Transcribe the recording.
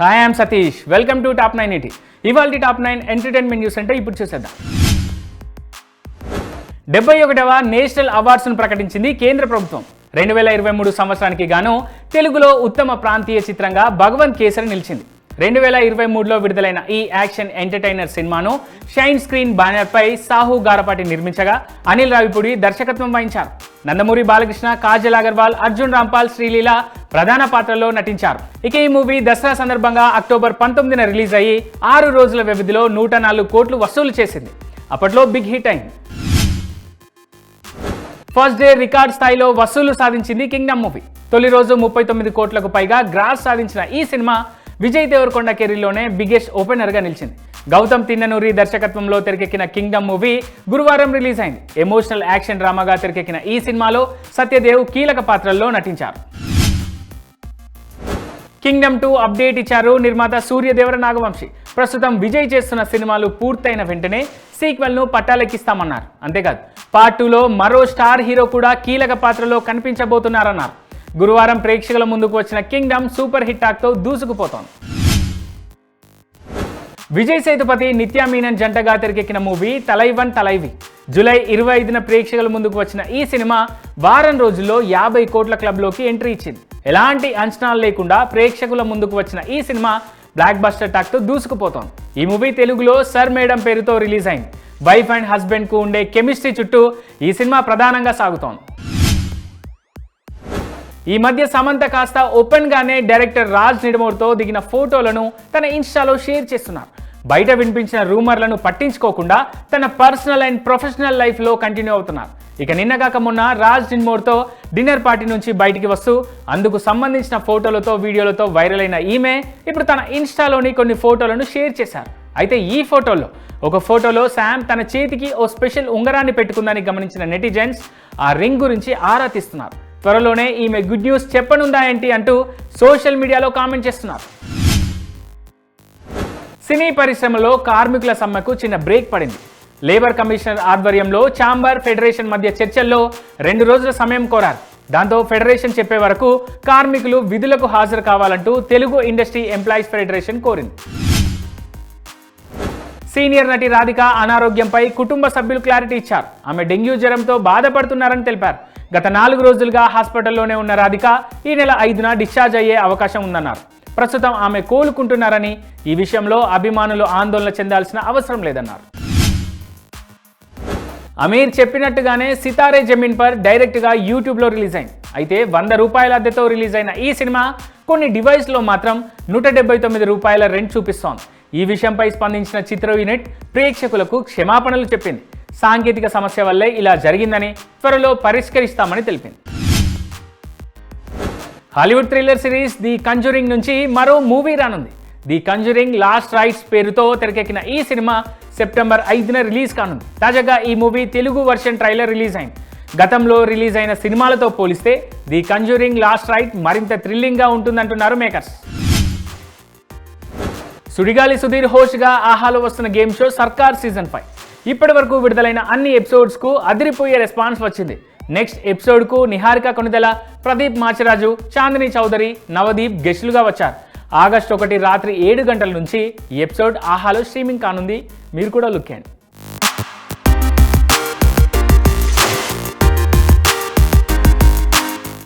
Hi I'm Satish welcome to top nine eighty ఇవాళ top nine entertainment news అంటే ఇప్పుడు చూసేద్దాం. డెబ్బై ఒకటవ నేషనల్ అవార్డ్స్ను ప్రకటించింది కేంద్ర ప్రభుత్వం. రెండు వేల ఇరవై మూడు సంవత్సరానికి గాను తెలుగులో ఉత్తమ ప్రాంతీయ చిత్రంగా భగవంత్ కేసరి నిలిచింది. రెండు వేల ఇరవై మూడులో విడుదలైన ఈ యాక్షన్ ఎంటర్టైనర్ సినిమాను షైన్ స్క్రీన్ బ్యానర్పై సాహు గారపాటి నిర్మించగా అనిల్ రావిపూడి దర్శకత్వం వహించారు. నందమూరి బాలకృష్ణ కాజల్ అగర్వాల్ అర్జున్ రాంపాల్ శ్రీలీల ప్రధాన పాత్రలో నటించారు. ఇక ఈ మూవీ దసరా సందర్భంగా అక్టోబర్ పంతొమ్మిదిన రిలీజ్ అయ్యి ఆరు రోజుల వ్యవధిలో నూట నాలుగు కోట్లు వసూలు చేసింది. అప్పట్లో బిగ్ హిట్ అయింది. ఫస్ట్ డే రికార్డ్ స్థాయిలో వసూలు సాధించింది కింగ్డమ్ మూవీ. తొలి రోజు ముప్పై తొమ్మిది కోట్లకు పైగా గ్రాస్ సాధించిన ఈ సినిమా విజయ్ దేవరకొండ కెరీర్లోనే బిగ్గెస్ట్ ఓపెనర్గా నిలిచింది. గౌతమ్ తిన్ననూరి దర్శకత్వంలో తెరకెక్కిన కింగ్డమ్ మూవీ గురువారం రిలీజ్ అయింది. ఎమోషనల్ యాక్షన్ డ్రామాగా తెరకెక్కిన ఈ సినిమాలో సత్యదేవ్ కీలక పాత్రల్లో నటించారు. కింగ్డమ్ టూ అప్డేట్ ఇచ్చారు నిర్మాత సూర్యదేవర నాగవంశి. ప్రస్తుతం విజయ్ చేస్తున్న సినిమాలు పూర్తయిన వెంటనే సీక్వెల్ను పట్టాలెక్కిస్తామన్నారు. అంతేకాదు పార్ట్ టూలో మరో స్టార్ హీరో కూడా కీలక పాత్రలో కనిపించబోతున్నారన్నారు. గురువారం ప్రేక్షకుల ముందుకు వచ్చిన కింగ్డమ్ సూపర్ హిట్ టాక్తో దూసుకుపోతోంది. విజయ్ సేతుపతి నిత్యా మీనన్ జంటగా తెరకెక్కిన మూవీ తలైవన్ తలైవి. జూలై ఇరవై ఐదున ప్రేక్షకుల ముందుకు వచ్చిన ఈ సినిమా వారం రోజుల్లో యాభై కోట్ల క్లబ్లోకి ఎంట్రీ ఇచ్చింది. ఎలాంటి అంచనాలు లేకుండా ప్రేక్షకుల ముందుకు వచ్చిన ఈ సినిమా బ్లాక్ బస్టర్ టాక్తో దూసుకుపోతోంది. ఈ మూవీ తెలుగులో సర్ మేడం పేరుతో రిలీజ్ అయింది. వైఫ్ అండ్ హస్బెండ్కు ఉండే కెమిస్ట్రీ చుట్టూ ఈ సినిమా ప్రధానంగా సాగుతోంది. ఈ మధ్య సమంత కాస్త ఓపెన్ గానే డైరెక్టర్ రాజ్ నిడమోర్తో దిగిన ఫోటోలను తన ఇన్స్టాలో షేర్ చేస్తున్నారు. బయట వినిపించిన రూమర్లను పట్టించుకోకుండా తన పర్సనల్ అండ్ ప్రొఫెషనల్ లైఫ్లో కంటిన్యూ అవుతున్నారు. ఇక నిన్న కాక మొన్న రాజ్ డిన్మోర్తో డిన్నర్ పార్టీ నుంచి బయటికి వస్తూ అందుకు సంబంధించిన ఫోటోలతో వీడియోలతో వైరల్ అయిన ఈమె ఇప్పుడు తన ఇన్స్టాలోని కొన్ని ఫోటోలను షేర్ చేశారు. అయితే ఈ ఫోటోలో ఒక ఫోటోలో శామ్ తన చేతికి ఓ స్పెషల్ ఉంగరాన్ని పెట్టుకుందని గమనించిన నెటిజన్స్ ఆ రింగ్ గురించి ఆరా తీస్తున్నారు. త్వరలోనే ఈమె గుడ్ న్యూస్ చెప్పనుందా ఏంటి అంటూ సోషల్ మీడియాలో కామెంట్ చేస్తున్నారు. సినీ పరిశ్రమలో కార్మికుల సమ్మెకు చిన్న బ్రేక్ పడింది. లేబర్ కమిషనర్ ఆధ్వర్యంలో ఛాంబర్ ఫెడరేషన్ మధ్య చర్చల్లో రెండు రోజుల సమయం కోరారు. దాంతో ఫెడరేషన్ చెప్పే వరకు కార్మికులు విధులకు హాజరు కావాలంటూ తెలుగు ఇండస్ట్రీ ఎంప్లాయీస్ ఫెడరేషన్ కోరింది. సీనియర్ నటి రాధిక అనారోగ్యంపై కుటుంబ సభ్యులు క్లారిటీ ఇచ్చారు. ఆమె డెంగ్యూ జ్వరంతో బాధపడుతున్నారని తెలిపారు. గత నాలుగు రోజులుగా హాస్పిటల్లోనే ఉన్న రాధిక ఈ నెల ఐదున డిశ్చార్జ్ అయ్యే అవకాశం ఉందన్నారు. ప్రస్తుతం ఆమె కోలుకుంటున్నారని ఈ విషయంలో అభిమానులు ఆందోళన చెందాల్సిన అవసరం లేదన్నారు. అమీర్ చెప్పినట్టుగానే సితారే జమీన్ పర్ డైరెక్ట్గా యూట్యూబ్లో రిలీజ్ అయింది అయితే వంద రూపాయల అద్దెతో రిలీజ్ అయిన ఈ సినిమా కొన్ని డివైస్లో మాత్రం నూట డెబ్బై తొమ్మిది రూపాయల రెంట్ చూపిస్తోంది. ఈ విషయంపై స్పందించిన చిత్ర యూనిట్ ప్రేక్షకులకు క్షమాపణలు చెప్పింది. సాంకేతిక సమస్య వల్లే ఇలా జరిగిందని త్వరలో పరిష్కరిస్తామని తెలిపింది. Hollywood thriller series the conjuring నుంచి మరో మూవీ రానుంది. ది కంజూరింగ్ లాస్ట్ రైట్స్ పేరుతో తెరకెక్కిన ఈ సినిమా సెప్టెంబర్ ఐదున రిలీజ్ కానుంది. తాజాగా ఈ movie Telugu version trailer release అయింది. గతంలో రిలీజ్ అయిన సినిమాలతో పోలిస్తే ది కంజూరింగ్ లాస్ట్ రైట్ మరింత థ్రిల్లింగ్గా ఉంటుందంటున్నారు మేకర్స్. సుడిగాలి సుధీర్ హోష్గా ఆహాలో వస్తున్న game show Sarkaar season five. ఇప్పటి వరకు విడుదలైన అన్ని ఎపిసోడ్స్కు అదిరిపోయే రెస్పాన్స్ వచ్చింది. నెక్స్ట్ ఎపిసోడ్కు నిహారిక కొనిదెల ప్రదీప్ మాచిరాజు చాందిని చౌదరి నవదీప్ గెస్టులుగా వచ్చారు. ఆగస్ట్ ఒకటి రాత్రి ఏడు గంటల నుంచి ఈ ఎపిసోడ్ ఆహాలో స్ట్రీమింగ్ కానుంది. మీరు కూడా లుక్